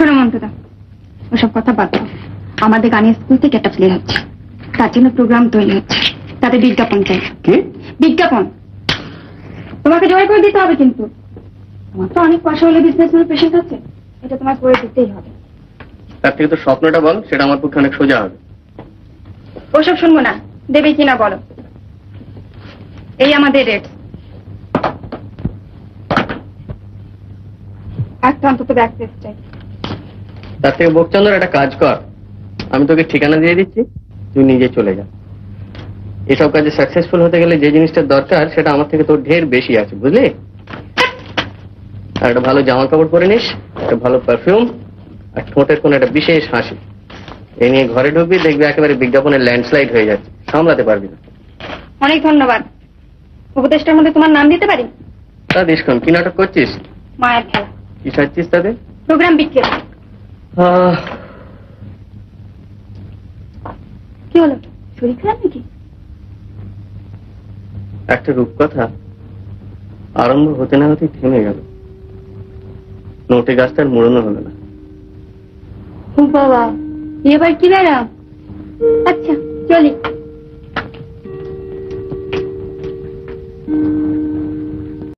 শোনো মন্তদা ওসব কথা বাদ দাও। আমাদের গানের স্কুল থেকে একটা প্লে হচ্ছে। তার জন্য প্রোগ্রাম তৈরি হচ্ছে। তাতে বিজ্ঞাপন চাই। কি? বিজ্ঞাপন। তোমাকে জয় করে দিতে হবে কিন্তু। তোমার তো অনেক পয়সা হলে বিজনেস পেশেন্ট আছে এটা তোমার করে দিতেই হবে। তার থেকে তো স্বপ্নটা বল সেটা আমার পক্ষে অনেক সোজা হবে। ওসব শুনব না। দেবে কিনা বলো। এই আমাদের রেট একটা অন্তত ব্যাক চাই। তার থেকে বকচন্দ্র একটা কাজ কর। আমি তোকে ঠিকানা দিয়ে দিচ্ছি তুই নিজে চলে যা। এসব কাজে সাকসেসফুল হতে গেলে যে জিনিসটার দরকার সেটা আমার থেকে তোর ঢের বেশি আছে বুঝলি? আর একটা ভালো জামা কাপড় পরে নিস একটা ভালো পারফিউম আর ঠোঁটের কোনো একটা বিশেষ হাসি। এ নিয়ে ঘরে ঢুকবি দেখবি একেবারে বিজ্ঞাপনের ল্যান্ডস্লাইড হয়ে যাচ্ছে। সামলাতে পারবি না। অনেক ধন্যবাদ। উপদেশটার মধ্যে তোমার নাম দিতে পারি? তা দিসক্ষণ কি নাটক করছিস? মায়ের খেলা। কি সাজছিস তাদের প্রোগ্রাম বিক্রি কি হলো? শরীর খারাপ নাকি? একটা রূপকথা আরম্ভ হতে না হতেই থেমে গেল। নোটে গাছটার মোড়ানো হলো না। বাবা এবার কি বেড়া আচ্ছা চলি।